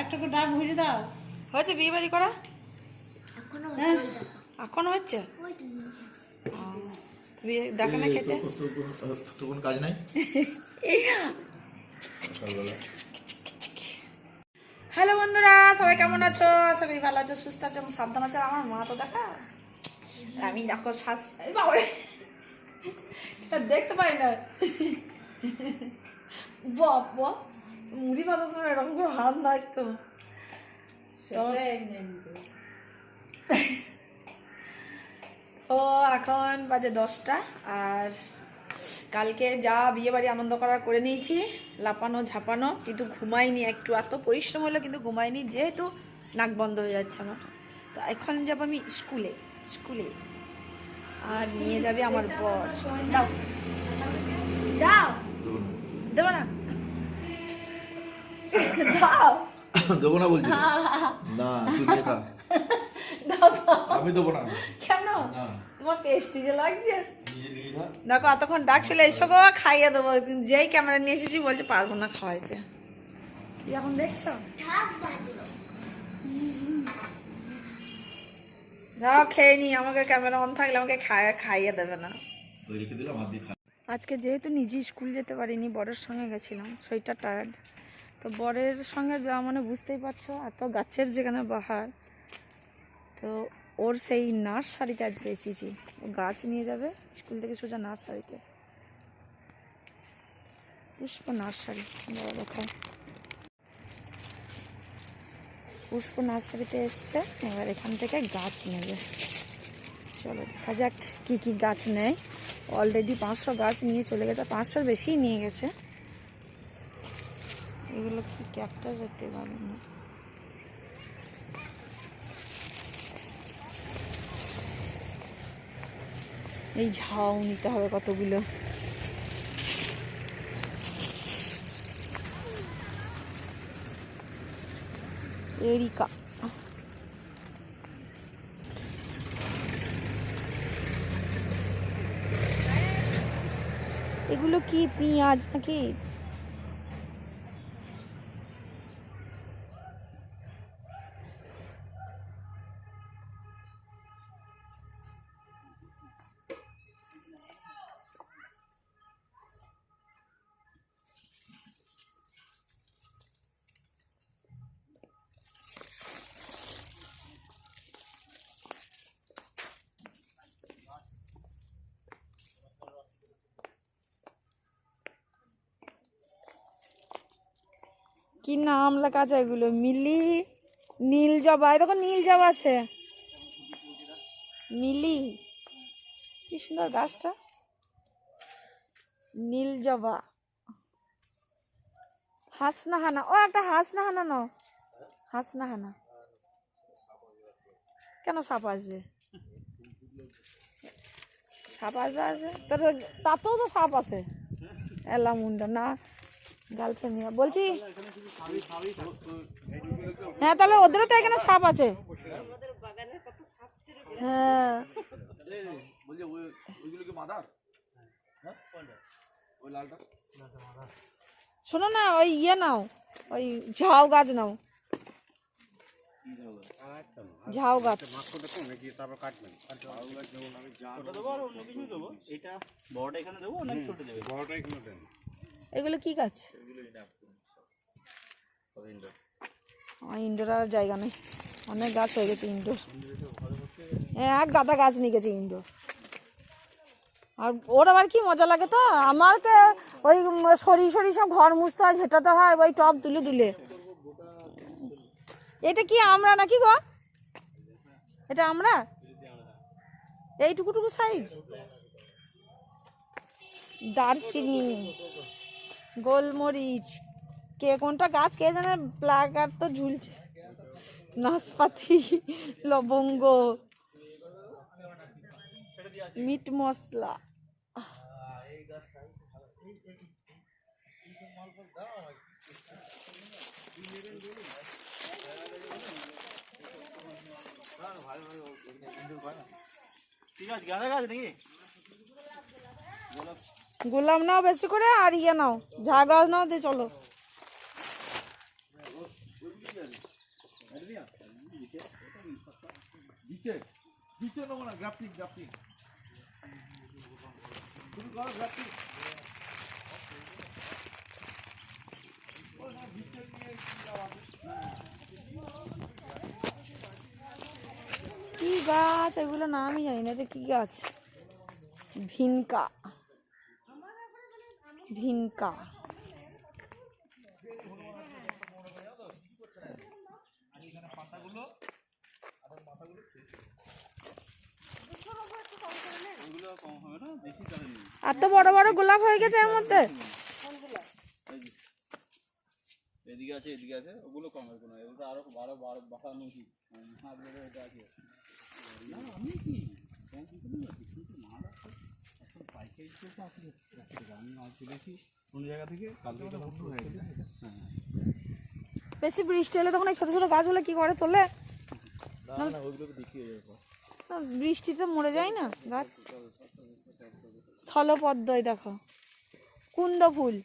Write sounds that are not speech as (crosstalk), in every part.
একটা করে ডাব ভরে দাও। হয়েছে বিয়ে বাড়ি করা? এখনও হ্যাঁ। হচ্ছে? বিয়ে দেখে না খেতে? কাজ নাই? হ্যালো বন্ধুরা সবাই কেমন আছো? আশা করি ভালো আছো সুস্থ আছো এবং সাবধান আছো। আমার মা তো দেখা। আমি দেখো শ্বাস বাবারে। এটা দেখতে পাই না। বাবা মুড়ি বাঁধার সময় এরকম করে হাত নাড়তো। তো এখন বাজে দশটা আর কালকে যা বিয়ে বাড়ি আনন্দ করার করে নিয়েছি লাপানো ঝাপানো কিন্তু ঘুমাইনি একটু এত পরিশ্রম হলো কিন্তু ঘুমাইনি যেহেতু নাক বন্ধ হয়ে যাচ্ছে আমার। তো এখন যাব আমি স্কুলে স্কুলে। আর নিয়ে যাবে আমার বর। দাও। দাও। দেবো না? (coughs) দেবো না বলছি। (laughs) না তুই নিয়ে খা। (laughs) আমি দেবো না। কেন? তোমার পেস্টি যে লাগছে। দেখো এতক্ষণ ডাক চলে এসো গো খাইয়ে দেবো। যেই ক্যামেরা নিয়ে এসেছি বলছে পারব না খাওয়াইতে। এখন দেখছ? দাও খেয়ে নি আমাকে ক্যামেরা অন থাকলে আমাকে খাইয়ে খাইয়ে দেবে না। আজকে যেহেতু নিজে স্কুল যেতে পারিনি বরের সঙ্গে গেছিলাম শরীরটা টায়ার্ড তো বরের সঙ্গে যাওয়া মানে বুঝতেই পারছ এত গাছের যেখানে বাহার, তো ওর সেই নার্সারিতে আজকে এসেছি। ও গাছ নিয়ে যাবে, স্কুল থেকে সোজা নার্সারিতে পুষ্প নার্সারি দেখায় পুষ্প নার্সারিতে এসছে, এবার এখান থেকে গাছ নেবে। চলো দেখা যাক কী কী গাছ নেয়। অলরেডি পাঁচশো গাছ নিয়ে চলে গেছে, পাঁচশোর বেশিই নিয়ে গেছে। এগুলো কি ক্যাকটাস যেতে পাবেন না এই ঝাউ নিতে হবে কতগুলো? এরিকা। এগুলো কি, পেঁয়াজ নাকি? কি নাম লেখা আছে এগুলো? মিলি, নীল জবা। দেখো নীল জবা আছে। মিলি। কি সুন্দর গাছটা। নীল জবা। হাসনা হানা ও, একটা হাসনা হানা নাও। হাসনা হানা কেন সাপ আসবে? সাপ আসবে আসবে। তোর তাতেও তো সাপ আছে। এলা মুন্ডা। না গার্লফ্রেন্ড নিয়ে। বলছি হ্যাঁ তাহলে ওদেরও তো এখানে সাপ আছে। হ্যাঁ। হ্যাঁ শোনো না ওই ইয়ে নাও ওই ঝাউ গাছ নাও। ঝাউ গাছ। এটা বড়টা এখানে দেবো না ছোট দেবে? বড়টা এখানে দেন এগুলো কি গাছ? আমার ইনডোর আর জায়গা নেই। অনেক গাছ হয়ে গেছে ইনডোর হ্যাঁ এক গাদা গাছ নিয়ে গেছে ইনডোর আর ওর আবার কি মজা লাগে তো? আমার আমারকে ওই সরি সরি সব ঘর মুছতে হয় ঝেটাতে হয় ওই টব তুলে তুলে। এটা কি আমরা নাকি গো? এটা আমরা? এইটুকুটুকু সাইজ দারচিনি। গোলমরিচ। কে কোনটা গাছ, কে জানে প্লাকার তো ঝুলছে। নাশপাতি, লবঙ্গ, মিট মশলা। ঠিক আছে গাঁদা গাছ নাকি? গোলাপ নাও বেশি করে আর ইয়ে নাও ঝা গাছ নাও দিয়ে চলো। কি গাছ? এগুলো নামই জানি না এটা কি গাছ। ভিনকা। ভিনকা এত বড় বড় গোলাপ হয়ে গেছে এর মধ্যে এদিকে আছে এদিকে আছে ওগুলো আমি কি বেশি বৃষ্টি হলে তখন এই ছোট ছোট গাছগুলো কি করে তোলে? বৃষ্টিতে মরে যায় না গাছ। স্থলপদ্ম এই দেখো। কুন্দ ফুল।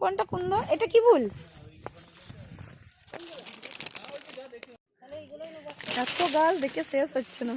কোনটা কুন্দ? এটা কি ফুল? এত গাছ দেখে শেষ হচ্ছে না।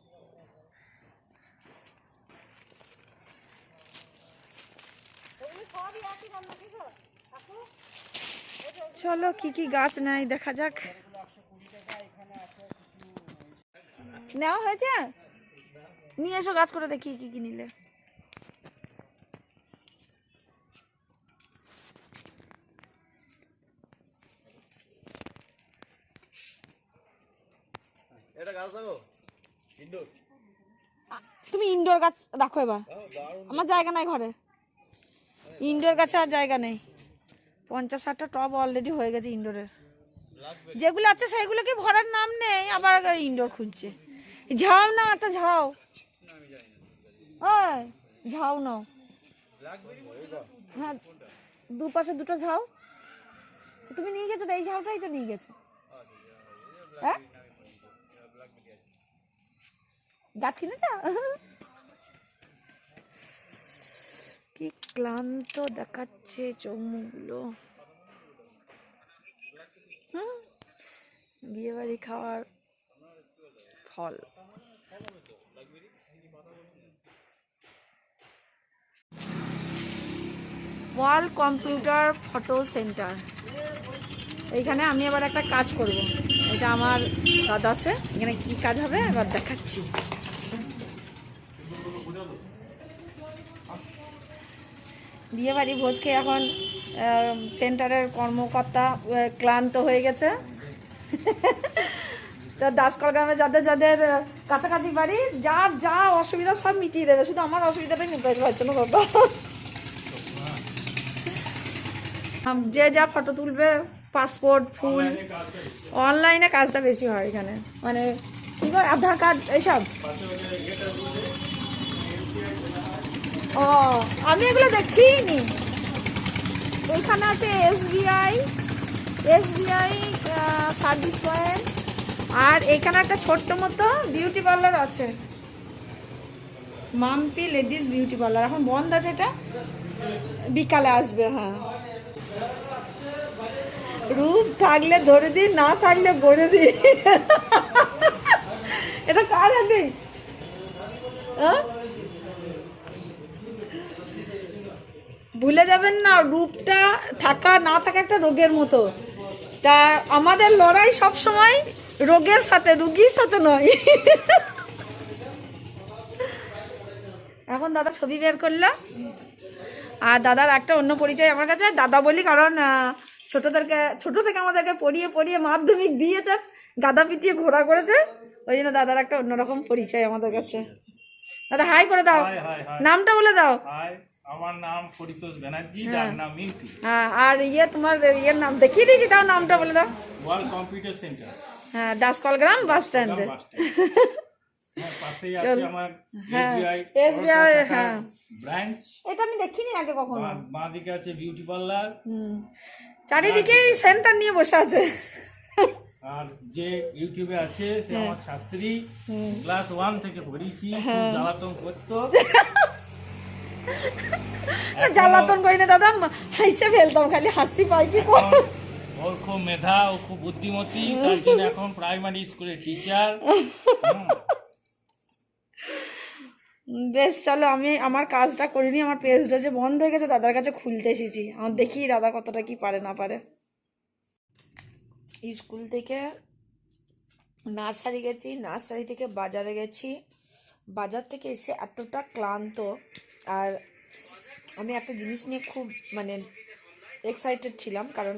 চলো কি কি গাছ নাই দেখা যাক। নেওয়া হয়েছে? নিয়ে এসো গাছ করে দেখি কি কি নিলে। তুমি ইনডোর গাছ রাখো এবার। আমার জায়গা নাই ঘরে। ইনডোর গাছে আর জায়গা নেই। পঞ্চাশ ষাটটা টব অলরেডি হয়ে গেছে ইনডোরের। যেগুলো আছে সেগুলোকে ভরার নাম নেই, আবার ইনডোর খুঁজছে। ঝাও না, একটা ঝাও। ঝাও নাও। হ্যাঁ দুপাশে দুটো ঝাও। তুমি নিয়ে গেছো তো, এই ঝাউটাই তো নিয়ে গেছো। হ্যাঁ? গাছ কিনেছ কি ক্লান্ত দেখাচ্ছে চৌমুখগুলো বিয়ে বাড়ি খাওয়ার ফল। Wall computer photo centre. এইখানে আমি আবার একটা কাজ করব। এটা আমার দাদা আছে, এখানে কি কাজ হবে? এবার দেখাচ্ছি। বিয়ে বাড়ি ভোজ খেয়ে এখন সেন্টারের কর্মকর্তা ক্লান্ত হয়ে গেছে। তা দাসকল গ্রামে যাদের যাদের কাছাকাছি বাড়ি, যার যা অসুবিধা সব মিটিয়ে দেবে। শুধু আমার অসুবিধাটাই মিটাতে পারছে না বাবা। যে যা ফটো তুলবে, পাসপোর্ট, ফুল, অনলাইনে কাজটা বেশি হয় এখানে। মানে কি করে আধার কার্ড, এইসব? ও, আমি এগুলো দেখিনি। এইখানে আছে এসবিআই এসবিআই সার্ভিস পয়েন্ট, আর এখানে একটা ছোট্ট মতো বিউটি পার্লার আছে। মাম্পি লেডিস বিউটি পার্লার, এখন বন্ধ আছে এটা। বিকালে আসবে হ্যাঁ। রূপ থাকলে ধরে দিই, না থাকলে গড়ে দিই। এটা কার হাতে? হ্যাঁ ভুলে যাবেন না রূপটা থাকা না থাকা একটা রোগের মতো। তা আমাদের লড়াই সব সময় রোগের সাথে রুগীর সাথে নয়। এখন দাদা ছবি বের করল। আর দাদার একটা অন্য পরিচয় আমার কাছে। দাদা বলি কারণ ছোটদেরকে ছোট থেকে আমাদেরকে পড়িয়ে পড়িয়ে মাধ্যমিক দিয়েছেন গাদা পিটিয়ে ঘোরা করেছে। ওই জন্য দাদার একটা অন্যরকম পরিচয় আমাদের কাছে। দাদা হাই করে দাও। নামটা বলে দাও। হাই আমার নাম পরিতোষ ব্যানার্জি যার নাম মিন্টু। হ্যাঁ আর ইয়ে তোমার ইয়ের নাম দেখিয়ে দিয়েছি তাও নামটা বলে দাও। ওয়ার্ল্ড কম্পিউটার সেন্টার হ্যাঁ দাসকলগ্রাম বাস স্ট্যান্ডে। হ্যাঁ পাশেই আছে আমার হ্যাঁ, এসবিআই হ্যাঁ। ব্রাঞ্চ এটা আমি দেখিনি আগে কখনো। বাঁ দিকে আছে বিউটি পার্লার চারিদিকেই সেন্টার নিয়ে বসে আছে। আর যে ইউটিউবে আছে সে হ্যাঁ। আমার ছাত্রী। ক্লাস ওয়ান থেকে পড়িয়েছি। হ্যাঁ। জ্বালাতন করতো। (laughs) জ্বালাতন করি না দাদা হাসে ফেলতাম খালি হাসি পাই কি ওর খুব মেধা ও খুব বুদ্ধিমতী তার জন্য এখন প্রাইমারি স্কুলের টিচার বেশ চলো আমি আমার কাজটা করিনি আমার পেজটা যে বন্ধ হয়ে গেছে দাদার কাছে খুলতে এসেছি। আমার দেখি দাদা কতটা কি পারে না পারে। স্কুল থেকে নার্সারি গেছি নার্সারি থেকে বাজারে গেছি। বাজার থেকে এসে এতটা ক্লান্ত আর আমি একটা জিনিস নিয়ে খুব মানে এক্সাইটেড ছিলাম, কারণ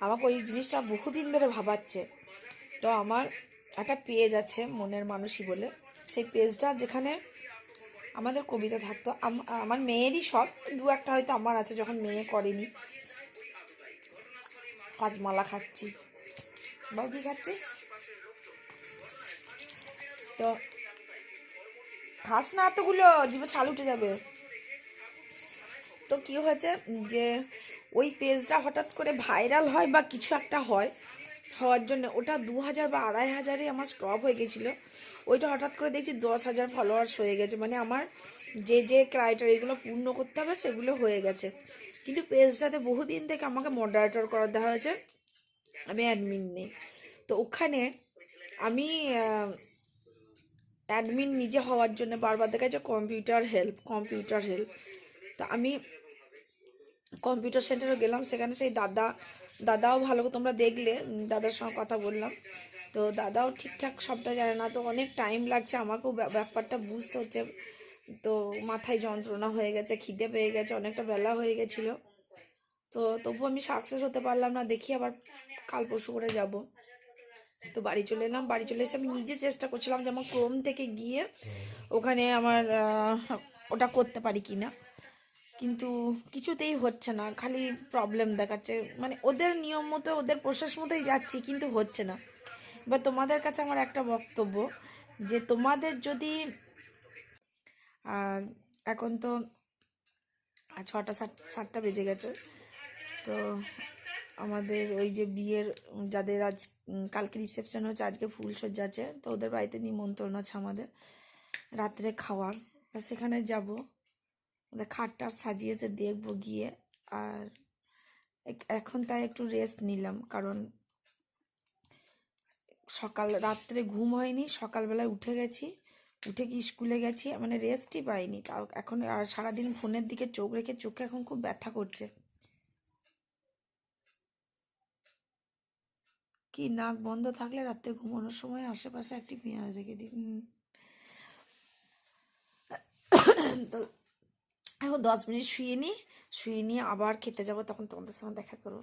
আমাকে ওই জিনিসটা বহুদিন ধরে ভাবাচ্ছে। তো আমার একটা পেজ আছে মনের মানুষই বলে। সেই পেজটা যেখানে আমাদের কবিতা থাকতো। আমার মেয়েরই সব, দু একটা হয়তো আমার আছে যখন মেয়ে করেনি। কাজমালা খাচ্ছি। বাবু কি খাচ্ছিস? তো খাস না এতগুলো জিভে ছাল উঠে যাবে। তো কি হয়েছে যে, ওই পেজটা হঠাৎ করে ভাইরাল হয় বা কিছু একটা হয়, হওয়ার জন্য ওটা দু হাজার বা আড়াই হাজারে আমার স্টপ হয়ে গেছিল। ওইটা হঠাৎ করে দেখছি দশ হাজার ফলোয়ার্স হয়ে গেছে। মানে আমার যে যে ক্রাইটেরিয়াগুলো পূর্ণ করতে হবে সেগুলো হয়ে গেছে। কিন্তু পেজটাতে বহুদিন থেকে আমাকে মডারেটর করা দেওয়া হয়েছে। আমি অ্যাডমিন নেই। তো ওখানে আমি অ্যাডমিন নিজে হওয়ার জন্য বারবার দেখা যাচ্ছে কম্পিউটার হেল্প কম্পিউটার হেল্প। তা আমি কম্পিউটার সেন্টারে গেলাম, সেখানে সেই দাদা, দাদাও ভালো তোমরা দেখলে দাদার সঙ্গে কথা বললাম। তো দাদাও ঠিকঠাক সবটা জানে না, তো অনেক টাইম লাগছে, আমাকেও ব্যা- ব্যাপারটা বুঝতে হচ্ছে। তো মাথায় যন্ত্রণা হয়ে গেছে, খিদে পেয়ে গেছে, অনেকটা বেলা হয়ে গেছিল। তো তবু আমি সাকসেস হতে পারলাম না, দেখি আবার কাল পরশু করে যাব। তো বাড়ি চলে এলাম। বাড়ি চলে এসে আমি নিজে চেষ্টা করছিলাম যে আমার ক্রোম থেকে গিয়ে ওখানে আমার ওটা করতে পারি কি না কিন্তু কিছুতেই হচ্ছে না। খালি প্রবলেম দেখাচ্ছে। মানে ওদের নিয়ম মতো, ওদের প্রসেস মতোই যাচ্ছি, কিন্তু হচ্ছে না। এবার তোমাদের কাছে আমার একটা বক্তব্য যে তোমাদের যদি এখন তো ছটা সাত, সাতটা বেজে গেছে। তো আমাদের ওই যে বিয়ের, যাদের আজ কালকে রিসেপশন হচ্ছে আজকে ফুলসজ্জা আছে, তো ওদের বাড়িতে নিমন্ত্রণ আছে আমাদের। রাত্রে খাওয়ার সেখানে যাব। ওদের খাটটা সাজিয়েছে, দেখব গিয়ে। আর এখন তাই একটু রেস্ট নিলাম, কারণ সকাল, রাত্রে ঘুম হয়নি, সকালবেলায় উঠে গেছি। উঠে কি স্কুলে গেছি মানে রেস্টই পাইনি, তাও এখন আর সারাদিন ফোনের দিকে চোখ রেখে চোখে এখন খুব ব্যথা করছে। কি নাক বন্ধ থাকলে রাত্রে ঘুমানোর সময় আশেপাশে একটি পেঁয়াজ রেখে দিই। তো এখন দশ মিনিট শুয়ে নিই শুয়ে নিয়ে আবার খেতে যাব, তখন তোমাদের সঙ্গে দেখা করব